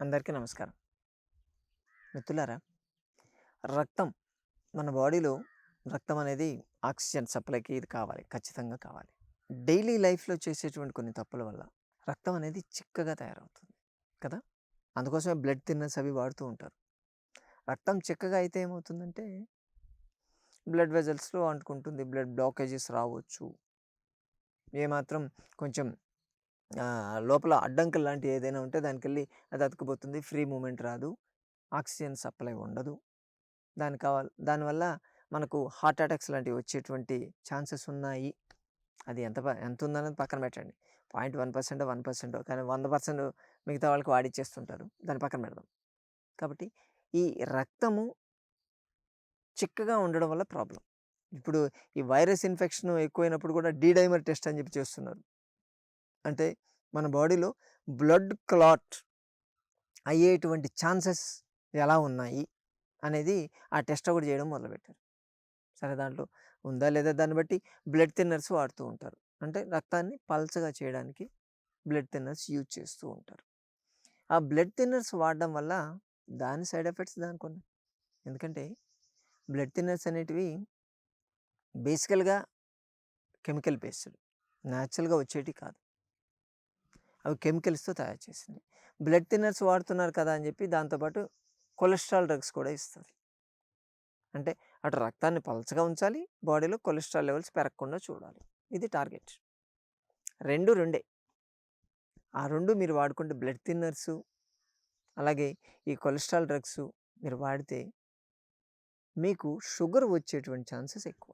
అందరికీ నమస్కారం. మిత్రులారా రక్తం మన బాడీలో రక్తం అనేది ఆక్సిజన్ సప్లైకి ఇది కావాలి ఖచ్చితంగా కావాలి. డైలీ లైఫ్లో చేసేటువంటి కొన్ని తప్పుల వల్ల రక్తం అనేది చిక్కగా తయారవుతుంది కదా? అందుకోసమే బ్లడ్ థిన్నర్స్ అవి వాడుతూ ఉంటారు. రక్తం చిక్కగా అయితే ఏమవుతుందంటే బ్లడ్ వెజల్స్లో అంటుకుంటుంది బ్లడ్ బ్లాకేజెస్ రావచ్చు. ఏమాత్రం కొంచెం ఆ, లోపల అడ్డంకులు లాంటివి ఏదైనా ఉంటే దానికి వెళ్ళి అది అతుకుపోతుంది. ఫ్రీ మూమెంట్ రాదు. ఆక్సిజన్ సప్లై ఉండదు. దాని కావాలి దానివల్ల మనకు హార్ట్ అటాక్స్ లాంటివి వచ్చేటువంటి ఛాన్సెస్ ఉన్నాయి. అది ఎంత ప- ఎంత పక్కన పెట్టండి. Point one percent one percent కానీ వంద పర్సెంట్ మిగతా వాళ్ళకి వాడిచ్చేస్తుంటారు. దాన్ని పక్కన పెడదాం. కాబట్టి ఈ రక్తము చిక్కగా ఉండడం వల్ల ప్రాబ్లం ఇప్పుడు ఈ వైరస్ ఇన్ఫెక్షన్ ఎక్కువైనప్పుడు కూడా డీడైమర్ టెస్ట్ అని చెప్పి చేస్తున్నారు. అంటే మన బాడీలో బ్లడ్ క్లాట్ అయ్యేటువంటి ఛాన్సెస్ ఎలా ఉన్నాయి అనేది ఆ టెస్ట్ ఒకటి చేయడం మొదలుపెట్టారు. సరే దాంట్లో ఉందా లేదా దాన్ని బట్టి బ్లడ్ థిన్నర్స్ వాడుతూ ఉంటారు. అంటే రక్తాన్ని పల్చగా చేయడానికి బ్లడ్ థిన్నర్స్ యూజ్ చేస్తూ ఉంటారు. ఆ బ్లడ్ థిన్నర్స్ వాడడం వల్ల దాని సైడ్ ఎఫెక్ట్స్ దానికి ఉన్నాయి. ఎందుకంటే బ్లడ్ థిన్నర్స్ అనేటివి బేసికల్గా కెమికల్ బేస్డ్ న్యాచురల్గా వచ్చేటి కాదు. అవి కెమికల్స్తో తయారు చేసింది. బ్లడ్ థిన్నర్స్ వాడుతున్నారు కదా అని చెప్పి దాంతోపాటు కొలెస్ట్రాల్ డ్రగ్స్ కూడా ఇస్తారు అంటే అటు రక్తాన్ని పలచగా ఉంచాలి బాడీలో కొలెస్ట్రాల్ లెవెల్స్ పెరగకుండా చూడాలి. ఇది టార్గెట్. రెండు రెండే. ఆ రెండు మీరు వాడుకుంటే బ్లడ్ థిన్నర్స్ అలాగే ఈ కొలెస్ట్రాల్ డ్రగ్స్ మీరు వాడితే మీకు షుగర్ వచ్చేటువంటి ఛాన్సెస్ ఎక్కువ.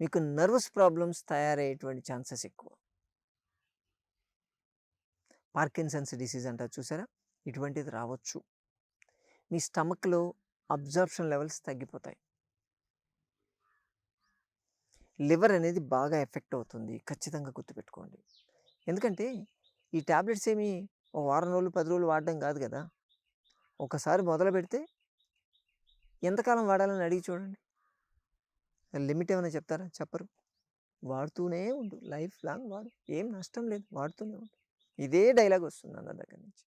మీకు నర్వస్ ప్రాబ్లమ్స్ తయారయ్యేటువంటి ఛాన్సెస్ ఎక్కువ. పార్కిన్సన్స్ డిసీజ్ అంటారు చూసారా? ఇటువంటిది రావచ్చు. మీ స్టమక్లో అబ్జర్ప్షన్ లెవెల్స్ తగ్గిపోతాయి. లివర్ అనేది బాగా ఎఫెక్ట్ అవుతుంది. ఖచ్చితంగా గుర్తుపెట్టుకోండి. ఎందుకంటే ఈ ట్యాబ్లెట్స్ ఏమి ఒక వారం రోజులు పది రోజులు వాడడం కాదు కదా? ఒకసారి మొదలు పెడితే ఎంతకాలం వాడాలని అడిగి చూడండి. లిమిట్ ఏమైనా చెప్తారా? చెప్పరు. వాడుతూనే ఉండు. లైఫ్ లాంగ్ వాడు. ఏం నష్టం లేదు. వాడుతూనే ఉండు. ఇదే డైలాగ్ వస్తుంది అందరి దగ్గర నుంచి.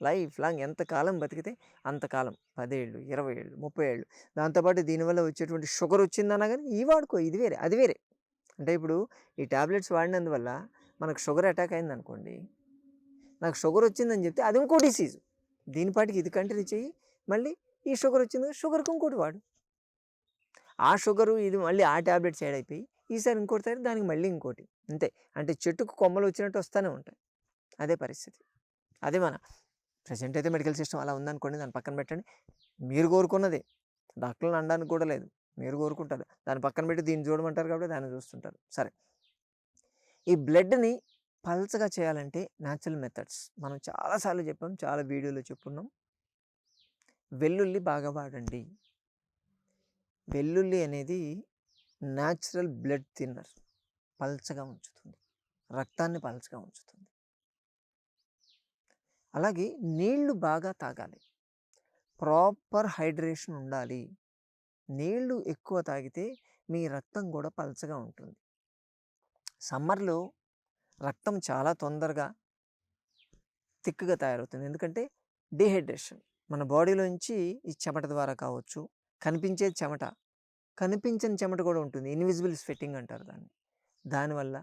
లైఫ్ లాంగ్ ఎంతకాలం బతికితే అంతకాలం పదేళ్ళు ఇరవై ఏళ్ళు ముప్పై ఏళ్ళు దాంతోపాటు దీనివల్ల వచ్చేటువంటి షుగర్ వచ్చిందన్నా కానీ ఈ వాడుకో ఇది వేరే అది వేరే. అంటే ఇప్పుడు ఈ ట్యాబ్లెట్స్ వాడినందువల్ల మనకు షుగర్ అటాక్ అయింది అనుకోండి నాకు షుగర్ వచ్చిందని చెప్తే అది ఇంకో డిసీజ్. దీనిపాటికి ఇది కంటిన్యూ చెయ్యి మళ్ళీ ఈ షుగర్ వచ్చింది షుగర్కి ఇంకోటి వాడు. ఆ షుగరు ఇది మళ్ళీ ఆ ట్యాబ్లెట్స్ యాడ్ అయిపోయి ఈసారి ఇంకోటి తయారు దానికి మళ్ళీ ఇంకోటి. అంతే. అంటే చెట్టుకు కొమ్మలు వచ్చినట్టు వస్తూనే ఉంటాయి. అదే పరిస్థితి. అదే మన ప్రజెంట్ అయితే మెడికల్ సిస్టమ్ అలా ఉందనుకోండి దాని పక్కన పెట్టండి. మీరు కోరుకున్నదే. డాక్టర్లు అనడానికి కూడా లేదు. మీరు కోరుకుంటారు. దాని పక్కన పెట్టి దీన్ని చూడమంటారు కాబట్టి దాన్ని చూస్తుంటారు. సరే. ఈ బ్లడ్ని పల్చగా చేయాలంటే న్యాచురల్ మెథడ్స్. మనం చాలాసార్లు చెప్పాం చాలా వీడియోలో చెప్పున్నాం. వెల్లుల్లి బాగా వాడండి. వెల్లుల్లి అనేది న్యాచురల్ బ్లడ్ థిన్నర్ పల్చగా ఉంచుతుంది. రక్తాన్ని పల్చగా ఉంచుతుంది. అలాగే నీళ్ళు బాగా తాగాలి. ప్రాపర్ హైడ్రేషన్ ఉండాలి. నీళ్ళు ఎక్కువ తాగితే మీ రక్తం కూడా పలచగా ఉంటుంది. సమ్మర్లో రక్తం చాలా తొందరగా తిక్కుగా తయారవుతుంది. ఎందుకంటే డిహైడ్రేషన్ మన బాడీలోంచి ఈ చెమట ద్వారా కావచ్చు కనిపించే చెమట కనిపించని చెమట కూడా ఉంటుంది. ఇన్విజిబుల్ స్వెట్టింగ్ అంటారు దాన్ని. దానివల్ల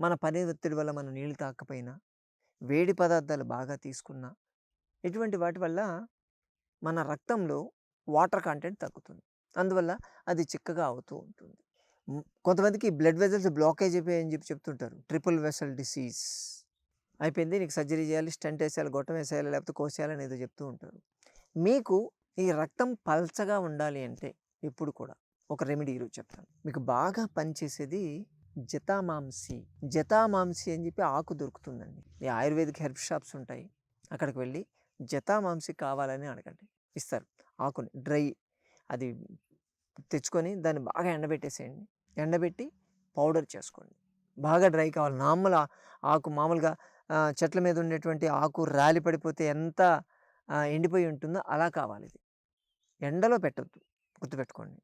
మన పని ఒత్తిడి వల్ల మనం నీళ్ళు తాకపోయినా వేడి పదార్థాలు బాగా తీసుకున్నా ఇటువంటి వాటి వల్ల మన రక్తంలో వాటర్ కంటెంట్ తగ్గుతుంది. అందువల్ల అది చిక్కగా అవుతూ ఉంటుంది. కొంతమందికి బ్లడ్ వెజల్స్ బ్లాకేజ్ అయిపోయాయని చెప్పి చెప్తుంటారు. Triple vessel disease. అయిపోయింది నీకు సర్జరీ చేయాలి స్టంట్ వేసేయాలి గొట్టం వేసేయాలి లేకపోతే కోసేయాలని ఏదో చెప్తూ ఉంటారు. మీకు ఈ రక్తం పల్చగా ఉండాలి అంటే ఇప్పుడు కూడా ఒక రెమెడీ ఈరోజు చెప్తాను. మీకు బాగా పనిచేసేది జతామాంసి. జతామాంసి అని చెప్పి ఆకు దొరుకుతుందండి. ఈ ఆయుర్వేదిక్ హెర్బ్ షాప్స్ ఉంటాయి. అక్కడికి వెళ్ళి జతామాంసి కావాలని అడగండి. ఇస్తారు. ఆకుని డ్రై అది తెచ్చుకొని దాన్ని బాగా ఎండబెట్టేసేయండి. ఎండబెట్టి పౌడర్ చేసుకోండి. బాగా డ్రై కావాలి. నార్మల్ ఆకు మామూలుగా చెట్ల మీద ఉండేటువంటి ఆకు రాలి పడిపోతే ఎంత ఎండిపోయి ఉంటుందో అలా కావాలి ఇది. ఎండలో పెట్టద్దు. గుర్తుపెట్టుకోండి.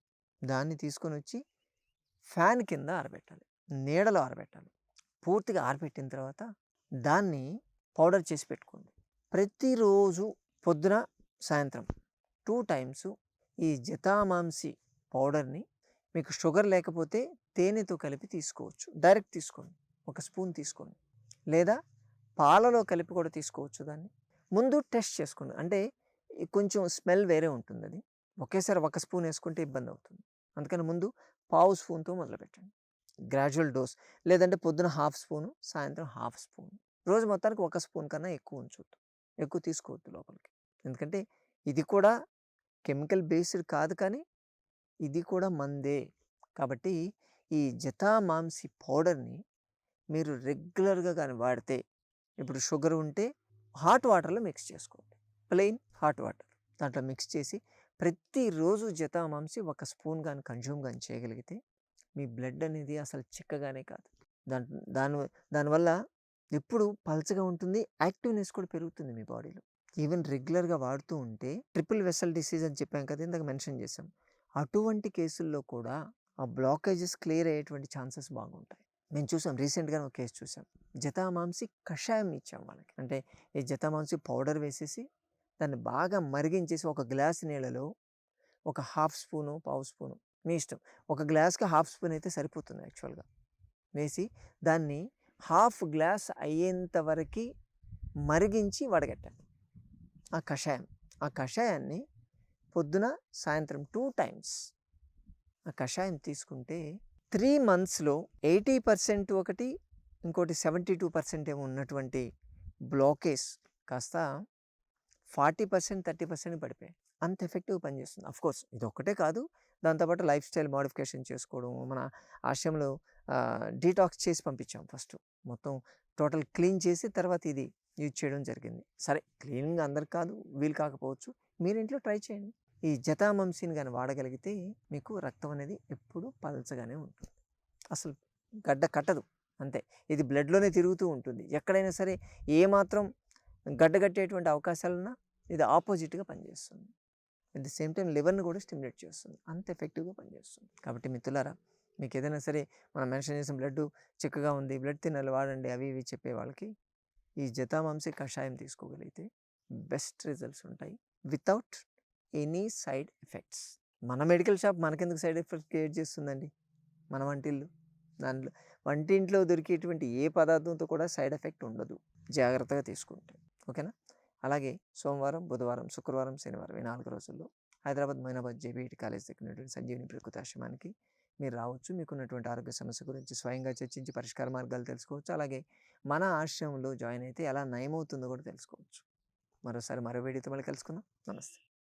దాన్ని తీసుకొని వచ్చి ఫ్యాన్ కింద ఆరబెట్టాలి. నీడలో ఆరబెట్టాలి. పూర్తిగా ఆరబెట్టిన తర్వాత దాన్ని పౌడర్ చేసి పెట్టుకోండి. ప్రతిరోజు పొద్దున సాయంత్రం టూ టైమ్స్ ఈ జతామాంసి పౌడర్ని మీకు షుగర్ లేకపోతే తేనెతో కలిపి తీసుకోవచ్చు. డైరెక్ట్ తీసుకోండి. ఒక స్పూన్ తీసుకోండి. లేదా పాలలో కలిపి కూడా తీసుకోవచ్చు దాన్ని. ముందు టెస్ట్ చేసుకోండి. అంటే కొంచెం స్మెల్ వేరే ఉంటుంది అది. ఒకేసారి ఒక స్పూన్ వేసుకుంటే ఇబ్బంది అవుతుంది. అందుకని ముందు పావు స్పూన్తో మొదలుపెట్టండి. గ్రాడ్యువల్ డోస్ లేదంటే పొద్దున హాఫ్ స్పూను సాయంత్రం హాఫ్ స్పూన్. రోజు మొత్తానికి ఒక స్పూన్ కన్నా ఎక్కువ ఉంచొద్దు. ఎక్కువ తీసుకోవద్దు లోపలికి. ఎందుకంటే ఇది కూడా కెమికల్ బేస్డ్ కాదు కానీ ఇది కూడా మందే. కాబట్టి ఈ జతామాంసి పౌడర్ని మీరు రెగ్యులర్గా కానీ వాడితే ఇప్పుడు షుగర్ ఉంటే హాట్ వాటర్లో మిక్స్ చేసుకోండి. ప్లెయిన్ హాట్ వాటర్ దాంట్లో మిక్స్ చేసి ప్రతిరోజు జతామాంసి ఒక స్పూన్ కానీ కన్జ్యూమ్ కానీ చేయగలిగితే మీ బ్లడ్ అనేది అసలు చిక్కగానే కాదు. దాని దాని దానివల్ల ఎప్పుడు పల్చగా ఉంటుంది యాక్టివ్నెస్ కూడా పెరుగుతుంది మీ బాడీలో. ఈవెన్ రెగ్యులర్గా వాడుతూ ఉంటే ట్రిపుల్ వెసల్ డిసీజ్ అని చెప్పాం కదా! ఇందాక మెన్షన్ చేసాం అటువంటి కేసుల్లో కూడా ఆ బ్లాకేజెస్ క్లియర్ అయ్యేటువంటి ఛాన్సెస్ బాగుంటాయి. మేము చూసాం రీసెంట్గానే ఒక కేసు చూసాం. జతామాంసి కషాయం ఇచ్చాం వాళ్ళకి. అంటే ఈ జతామాంసి పౌడర్ వేసేసి దాన్ని బాగా మరిగించేసి ఒక గ్లాస్ నీళ్ళలో ఒక హాఫ్ స్పూను పావు స్పూను మీ ఇష్టం. ఒక గ్లాస్కి హాఫ్ స్పూన్ అయితే సరిపోతుంది యాక్చువల్గా. వేసి దాన్ని హాఫ్ గ్లాస్ అయ్యేంత వరకు మరిగించి వడగట్టండి ఆ కషాయం. ఆ కషాయాన్ని పొద్దున సాయంత్రం టూ టైమ్స్ ఆ కషాయం తీసుకుంటే త్రీ మంత్స్లో ఎయిటీ పర్సెంట్ ఒకటి ఇంకోటి సెవెంటీ టూ పర్సెంట్ ఏమో ఉన్నటువంటి బ్లాకేజ్ కాస్త ఫార్టీ పర్సెంట్ థర్టీ పర్సెంట్ పడిపోయాయి. అంత ఎఫెక్టివ్ పనిచేస్తుంది అఫ్కోర్స్ ఇది ఒక్కటే కాదు. దాంతోపాటు లైఫ్ స్టైల్ మోడిఫికేషన్ చేసుకోవడం మన ఆశ్రమంలో డీటాక్స్ చేసి పంపించాం ఫస్ట్. మొత్తం టోటల్ క్లీన్ చేసి తర్వాత ఇది యూజ్ చేయడం జరిగింది. సరే క్లీనింగ్ అందరికి కాదు వీలు కాకపోవచ్చు. మీరు ఇంట్లో ట్రై చేయండి. ఈ జతామంసిని కానీ వాడగలిగితే మీకు రక్తం అనేది ఎప్పుడు పలచగానే ఉంటుంది. అసలు గడ్డ కట్టదు. అంతే. ఇది బ్లడ్లోనే తిరుగుతూ ఉంటుంది. ఎక్కడైనా సరే ఏమాత్రం గడ్డగట్టేటువంటి అవకాశాలున్నా ఇది ఆపోజిట్గా పనిచేస్తుంది. అట్ ది సేమ్ టైం లివర్ని కూడా స్టిమ్యులేట్ చేస్తుంది. అంత ఎఫెక్టివ్గా పనిచేస్తుంది. కాబట్టి మిత్రులారా మీకు ఏదైనా సరే మనం మెన్షన్ చేసిన బ్లడ్ చిక్కగా ఉంది బ్లడ్ తినాలి వాడండి అవి ఇవి చెప్పే వాళ్ళకి ఈ జతామాంసి కషాయం తీసుకోగలిగితే బెస్ట్ రిజల్ట్స్ ఉంటాయి వితౌట్ ఎనీ సైడ్ ఎఫెక్ట్స్. మన మెడికల్ షాప్ మనకెందుకు సైడ్ ఎఫెక్ట్ క్రియేట్ చేస్తుందండి? మన వంటిల్లు దాంట్లో వంటింట్లో దొరికేటువంటి ఏ పదార్థంతో కూడా సైడ్ ఎఫెక్ట్ ఉండదు. జాగ్రత్తగా తీసుకుంటే. ఓకేనా? అలాగే సోమవారం బుధవారం శుక్రవారం శనివారం ఈ నాలుగు రోజుల్లో హైదరాబాద్ మైనాబాద్ జేబీఈటి కాలేజ్ దగ్గర ఉన్నటువంటి సంజీవిని ప్రకృతాశ్రమానికి మీరు రావచ్చు. మీకున్నటువంటి ఆరోగ్య సమస్య గురించి స్వయంగా చర్చించి పరిష్కార మార్గాలు తెలుసుకోవచ్చు. అలాగే మన ఆశ్రమంలో జాయిన్ అయితే ఎలా నయమవుతుందో కూడా తెలుసుకోవచ్చు. మరోసారి మరో వీడియోతో మళ్ళీ కలుసుకుందాం. నమస్తే.